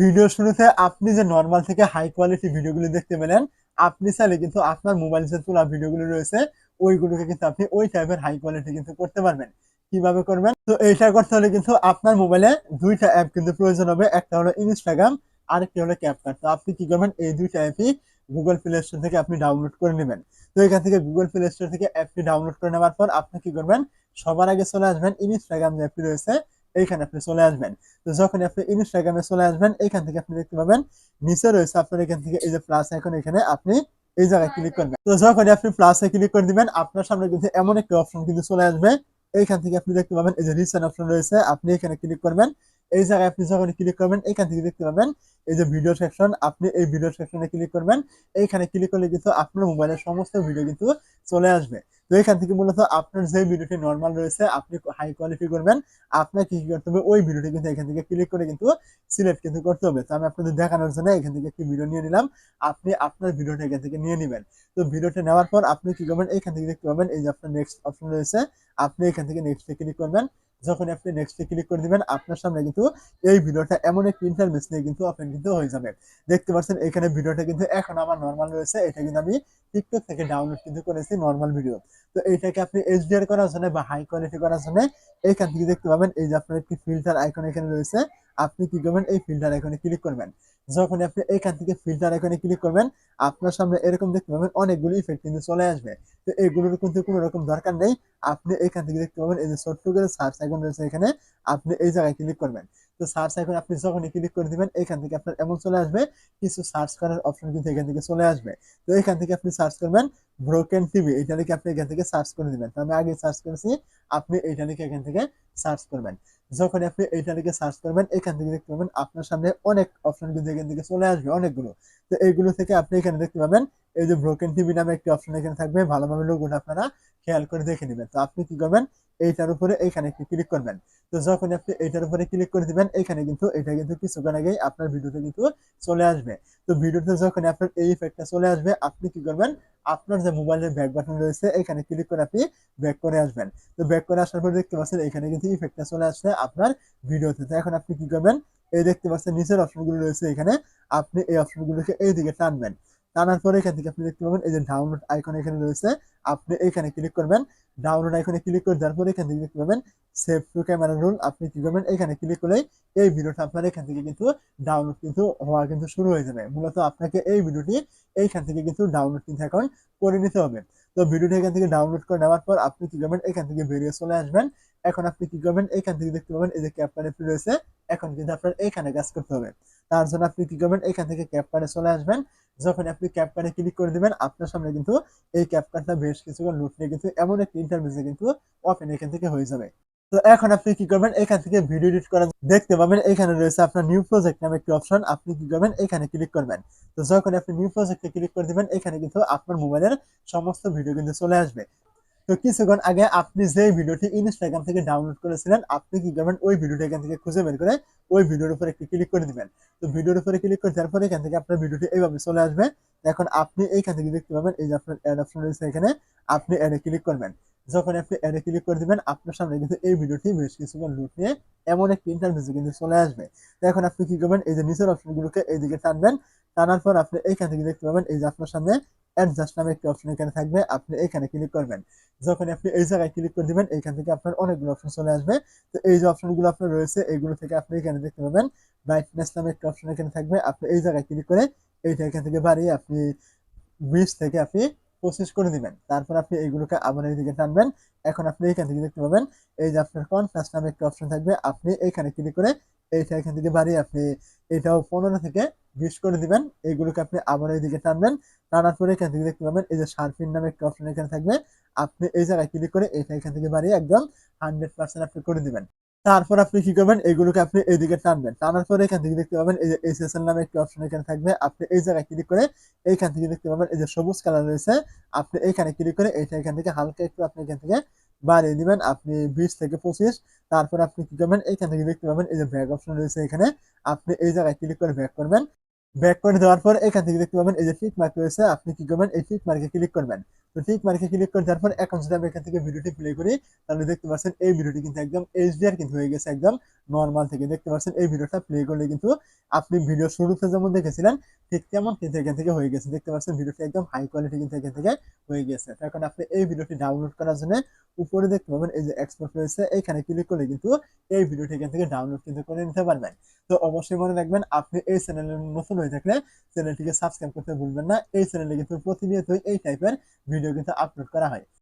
Video শুরুতে আপনি যে নর্মাল থেকে হাই কোয়ালিটি ভিডিওগুলো দেখতে পেলেন, আপনি চাইলে কিন্তু আপনার মোবাইল যে তোলা ভিডিওগুলো রয়েছে, ওইগুলোকে কিন্তু আপনি ওই টাইপের হাই কোয়ালিটি কিন্তু করতে পারবেন। কীভাবে করবেন? তো এইটা করতে হলে কিন্তু আপনার মোবাইলে দুইটা অ্যাপ কিন্তু প্রয়োজন হবে, একটা হলো ইনস্টাগ্রাম আরেকটি হলো ক্যাপকাট তো আপনি কি করবেন? এই দুইটা অ্যাপই গুগল প্লে স্টোর থেকে আপনি ডাউনলোড করে নেবেন। তো এখান থেকে গুগল প্লে স্টোর থেকে অ্যাপটি ডাউনলোড করে নেওয়ার পর আপনি কি করবেন? সবার আগে চলে আসবেন ইনস্টাগ্রাম যে অ্যাপটি রয়েছে এইখানে আপনি চলে আসবেন। তো যখন আপনি ইনস্টাগ্রামে চলে আসবেন এখান থেকে আপনি দেখতে পাবেন নিচে রয়েছে আপনার এখান থেকে এই যে প্লাস এখন এখানে আপনি এই জায়গায় ক্লিক করবেন। তো যখন আপনি প্লাসে ক্লিক করে দিবেন আপনার সামনে কিন্তু এমন একটা অপশন কিন্তু চলে আসবে। এইখান থেকে আপনি দেখতে পাবেন এই যে রিসেন্ট অপশন রয়েছে আপনি এখানে ক্লিক করবেন। এই জায়গায় আপনি যখন ক্লিক করবেন, এখান থেকে দেখতে পাবেন এই যে ভিডিও সেকশন আপনি এই ভিডিও সেকশনে ক্লিক করবেন, এইখানে ক্লিক করলে কিন্তু আপনার মোবাইলের সমস্ত ভিডিও কিন্তু চলে আসবে। তো এখান থেকে মূলত আপনার যে ভিডিওটি নর্মাল রয়েছে, আপনি হাই কোয়ালিটি করবেন, আপনাকে কি করতে হবে? ওই ভিডিওটি কিন্তু এখান থেকে ক্লিক করে কিন্তু সিলেক্ট কিন্তু করতে হবে। তো আমি আপনাদের দেখানোর জন্য এখান থেকে একটি ভিডিও নিয়ে নিলাম। আপনি আপনার ভিডিওটা এখান থেকে নিয়ে নেবেন। তো ভিডিওটা নেওয়ার পর আপনি কি করবেন? এখান থেকে দেখতে পাবেন এই যে আপনার নেক্সট অপশন রয়েছে। আপনি এখান থেকে নেক্সটে ক্লিক করবেন। যখন আপনি নেক্সটে ক্লিক করে দিবেন, আপনার সামনে কিন্তু এই ভিডিওটা এমন একটি ইন্টারমেস নিয়ে কিন্তু ওপেন কিন্তু হয়ে যাবে। দেখতে পাচ্ছেন, এখানে ভিডিওটা কিন্তু এখন আমার নর্মাল রয়েছে। এটা কিন্তু আমি টিকটক থেকে ডাউনলোড কিন্তু করেছি নর্মাল ভিডিও তো এইটাকে আপনি এইচডিআর করার জন্য বা হাই কোয়ালিটি করার জন্য এইখান থেকে দেখতে পাবেন, এই যে আপনার একটি ফিল্টার আইকন এখানে রয়েছে। আপনি কি করবেন? এই ফিল্টার এখানে ক্লিক করবেন। যখন আপনি এখান থেকে ফিল্টার এখানে ক্লিক করবেন, আপনার সামনে এরকম দেখতে পাবেন, অনেকগুলো ইফেক্ট কিন্তু চলে আসবে। তো এগুলোর কিন্তু কোনো রকম দরকার নেই। আপনি এখান থেকে দেখতে পাবেন, এই যে ছোট্ট করে সার্চ আইকন রয়েছে এখানে, আপনি এই জায়গায় ক্লিক করবেন। তো সার্চ আইকন আপনি যখনই ক্লিক করে দিবেন, এখান থেকে আপনার এমন চলে আসবে, কিছু সার্চ করার অপশন কিন্তু এখান থেকে চলে আসবে। তো এখান থেকে আপনি সার্চ করবেন ব্রোকেন টিভি এটা লিখে আপনি এখান থেকে সার্চ করে দিবেন। তো আমি আগে সার্চ করেছি, আপনি এইটা লিখে এখান থেকে সার্চ করবেন। যখন আপনি এইটা লিখে সার্চ করবেন, এখান থেকে দেখতে পাবেন আপনার সামনে অনেক অপশন কিন্তু এখান থেকে চলে আসবে, অনেকগুলো। তো এইগুলো থেকে আপনি এখানে দেখতে পাবেন, এই যে ব্রোকেন টিভি নামে একটি অপশন এখানে থাকবে, ভালোভাবে লোকগুলো আপনারা খেয়াল করে দেখে নেবেন। তো আপনি কি করবেন এইটার উপরে এইখানে ক্লিক করবেন। তো যখন আপনি এইটার উপরে ক্লিক করে দিবেন এখানে কিন্তু এটা কিন্তু কিছুক্ষণ আগেই আপনার ভিডিওতে কিন্তু চলে আসবে। তো ভিডিওতে যখন আপনার এই ইফেক্টটা চলে আসবে, আপনি কি করবেন? আপনার যে মোবাইলের ব্যাক বাটন রয়েছে এখানে ক্লিক করে আপনি ব্যাক করে আসবেন। তো ব্যাক করে আসার পর দেখতে পাচ্ছেন এখানে কিন্তু ইফেক্টটা চলে আসছে আপনার ভিডিওতে। তো এখন আপনি কি করবেন? এই দেখতে পাচ্ছেন, নিচের অপশনগুলো রয়েছে এখানে। আপনি এই অপশনগুলোকে এইদিকে টানবেন। টানার পরে এখান থেকে আপনি দেখতে পাবেন এই যে ডাউনলোড আইকন এখানে রয়েছে। আপনি এখানে ক্লিক করবেন। ডাউনলোড আইকনে ক্লিক করে দেওয়ার পরে এখান থেকে দেখতে পাবেন সেভ টু ক্যামেরা রোল আপনি কি করবেন? এখানে ক্লিক করলেই এই ভিডিওটা আপনার এখান থেকে কিন্তু ডাউনলোড কিন্তু হওয়া কিন্তু শুরু হয়ে যাবে। মূলত আপনাকে এই ভিডিওটি এইখান থেকে কিন্তু ডাউনলোড কিন্তু এখন করে নিতে হবে। তো ভিডিওটি এখান থেকে ডাউনলোড করে নেওয়ার পর আপনি কি করবেন? এখান থেকে বেরিয়ে চলে আসবেন। এখন আপনি কি করবেন? এখান থেকে দেখতে পাবেন এই যে অ্যাপটি রয়েছে। এখন কিন্তু আপনার এখানে কাজ করতে হবে। তার জন্য আপনি কি করবেন? এখান থেকে ক্যাপকার্ডে চলে আসবেন। যখন আপনি ক্যাপকার্ডে ক্লিক করে দিবেন, আপনার সামনে কিন্তু এই ক্যাপকার্ডটা বেশ কিছুক্ষণ লুট নিয়ে কিন্তু এমন একটি ইন্টারভিউসে কিন্তু ওপেন এখান থেকে হয়ে যাবে। তো এখন আপনি কি করবেন? এখান থেকে ভিডিও এডিট করা দেখতে পাবেন, এখানে রয়েছে আপনার নিউ প্রজেক্ট নামে একটি অপশন আপনি কি করবেন? এখানে ক্লিক করবেন। তো যখন আপনি নিউ প্রজেক্টে ক্লিক করে দিবেন, এখানে কিন্তু আপনার মোবাইলের সমস্ত ভিডিও কিন্তু চলে আসবে। তো কিছুক্ষণ আগে আপনি যে ভিডিওটি ইনস্টাগ্রাম থেকে ডাউনলোড করেছিলেন, আপনি কি করবেন? ওই ভিডিওটি এখান থেকে খুঁজে বের করে ওই ভিডিওর উপরে একটি ক্লিক করে দিবেন। তো ভিডিওর উপরে ক্লিক করে দেওয়ার পরে এখান থেকে আপনার ভিডিওটি এইভাবে চলে আসবে। এখন আপনি এইখান থেকে দেখতে পাবেন, এই যে আপনার অ্যাড অপশন রয়েছে এখানে, আপনি অ্যাডে ক্লিক করবেন। যখন আপনি অ্যাডে ক্লিক করে দিবেন, আপনার সামনে কিন্তু এই ভিডিওটি বেশ কিছুক্ষণ লুট নিয়ে এমন একটি ইন্টারভিউ কিন্তু চলে আসবে। তো এখন আপনি কি করবেন? এই যে নিচের অপশনগুলোকে এইদিকে টানবেন। টানার পর আপনি এইখান থেকে দেখতে পাবেন, এই যে আপনার সামনে অ্যাডজাস্ট নামে একটি অপশন এখানে থাকবে, আপনি এখানে ক্লিক করবেন। যখন আপনি এই জায়গায় ক্লিক করে দিবেন, এখান থেকে আপনার অনেকগুলো অপশন চলে আসবে। তো এই যে অপশনগুলো আপনার রয়েছে এইগুলো থেকে আপনি এখানে দেখতে পাবেন ব্রাইটনেস নামে একটা অপশন এখানে থাকবে। আপনি এই জায়গায় ক্লিক করে এইটা এখান থেকে বাড়িয়ে আপনি বিশ থেকে আপনি পঁচিশ করে দিবেন। তারপর আপনি এইগুলোকে আবার এইদিকে টানবেন। এখন আপনি এখান থেকে দেখতে পাবেন, এই যে আপনার কনফারেন্স নামে একটি অপশন থাকবে। আপনি এইখানে ক্লিক করে এইটা এখান থেকে বাড়িয়ে আপনি এটাও পনেরো থেকে বিশ করে দিবেন। এইগুলোকে আপনি আবার এইদিকে টানবেন। টানার পরে এখান থেকে দেখতে পাবেন, এই যে শার্পিন নামে একটা অপশন এখানে থাকবে। আপনি এই জায়গায় ক্লিক করে এটা এখান থেকে বাড়িয়ে একদম হান্ড্রেড পার্সেন্ট আপনি করে দিবেন। তারপর আপনি কি করবেন এগুলোকে আপনি এইদিকে টানবেন। টানার পরে এখান থেকে দেখতে পাবেন, এই যে এসএসএল নামে একটি অপশন এখানে থাকবে। আপনি এই জায়গায় ক্লিক করে এইখান থেকে দেখতে পাবেন, এই যে সবুজ কালার রয়েছে, আপনি এইখানে ক্লিক করে এইটা এখান থেকে হালকা একটু আপনি এখান থেকে বাড়িয়ে দিবেন, আপনি বিশ থেকে পঁচিশ, তারপর আপনি কি করবেন, এইখান থেকে দেখতে পাবেন এই যে ব্যাক অপশন রয়েছে এখানে, আপনি এই জায়গায় ক্লিক করে ব্যাক করবেন। ব্যাক করে দেওয়ার পর এখান থেকে দেখতে পাবেন এই যে টিক মার্ক রয়েছে, আপনি কি করবেন, এই টিক মার্কে ক্লিক করবেন। তো টিক মার্কে ক্লিক করে দেওয়ার পর এখন যদি আমি এখান থেকে ভিডিওটি প্লে করি, তাহলে দেখতে পাচ্ছেন এই ভিডিওটি কিন্তু একদম এইচডিআর কিন্তু হয়ে গেছে, একদম নর্মাল থেকে। দেখতে পাচ্ছেন এই ভিডিওটা প্লে করলে কিন্তু আপনি ভিডিও শুরুতে যেমন দেখেছিলেন ঠিক তেমন কিন্তু এখান থেকে হয়ে গেছে। দেখতে পাচ্ছেন ভিডিওটি একদম হাই কোয়ালিটি কিন্তু এখান থেকে হয়ে গেছে। এখন আপনি এই ভিডিওটি ডাউনলোড করার জন্য উপরে দেখতে পাবেন এই যে এক্সপোর্ট রয়েছে, এখানে ক্লিক করলে কিন্তু এই ভিডিওটি এখান থেকে ডাউনলোড কিন্তু করে নিতে পারবেন। তো অবশ্যই মনে রাখবেন, আপনি এই চ্যানেলের নতুন হয়ে থাকলে চ্যানেলটিকে সাবস্ক্রাইব করতে ভুলবেন না। এই চ্যানেলে কিন্তু প্রতিনিয়তই এই টাইপের ভিডিও কিন্তু আপলোড করা হয়।